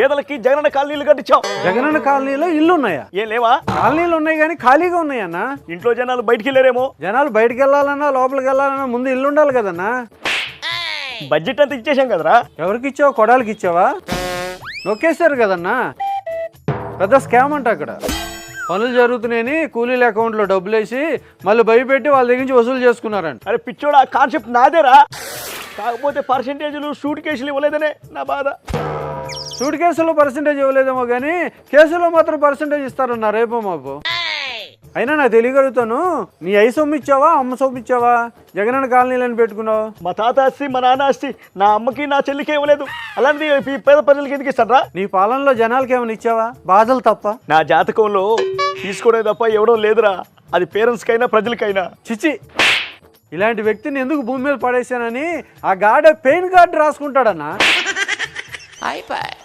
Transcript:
పేదలకి జగనన్న కాలనీలు కట్టించాం. జగనన్న కాలనీలో ఇల్లు ఉన్నాయా ఏం లేవా? కాలనీలు ఉన్నాయి కానీ ఖాళీగా ఉన్నాయన్నా? ఇంట్లో జనాలు బయటికి వెళ్ళారేమో జనాలు బయటికి వెళ్ళాలన్నా లోపలికి వెళ్ళాలన్నా ముందు ఇల్లు ఉండాలి కదన్నా? బడ్జెట్ అంతా ఇచ్చేసాం కదరా. ఎవరికి ఇచ్చావా కొడాలకి ఇచ్చావా నొక్కేశారు కదన్నా? పెద్ద స్కామ్ అంట అక్కడ. పనులు జరుగుతున్నాయని కూలీల అకౌంట్లో డబ్బులు వేసి మళ్ళీ భయపెట్టి వాళ్ళ దగ్గర నుంచి వసూలు చేసుకున్నారంట. అరే పిచ్చోడా ఆ కాన్సెప్ట్ నాదేరా. కాకపోతే పర్సంటేజ్లు షూట్ కేసులు ఇవ్వలేదనే నా బాధ. సూట్ కేసులో పర్సంటేజ్ ఇవ్వలేదేమో కానీ కేసులో మాత్రం పర్సంటేజ్ ఇస్తారన్న రేపో మాపు అయినా నాకు తెలియగలుగుతాను నీ ఐ సొమ్ము ఇచ్చావా అమ్మ సొమ్ము ఇచ్చావా? జగనన్న కాలనీలని పెట్టుకున్నావు. మా తాత ఆస్తి మా నాన్న ఆస్తి నా అమ్మకి నా చెల్లికి ఇవ్వలేదు అలాంటిది ఈ పేద ప్రజలకి ఎందుకు ఇస్తాడ్రా? నీ పాలనలో జనాలకి ఏమైనా ఇచ్చావా? బాధలు తప్ప. నా జాతకంలో తీసుకోవడం తప్ప ఇవ్వడం లేదురా. అది పేరెంట్స్కైనా ప్రజలకైనా. చిచి ఇలాంటి వ్యక్తిని ఎందుకు భూమి మీద పడేశానని ఆ గాడే పెయిన్ గార్డ్ రాసుకుంటాడన్నా. iPad.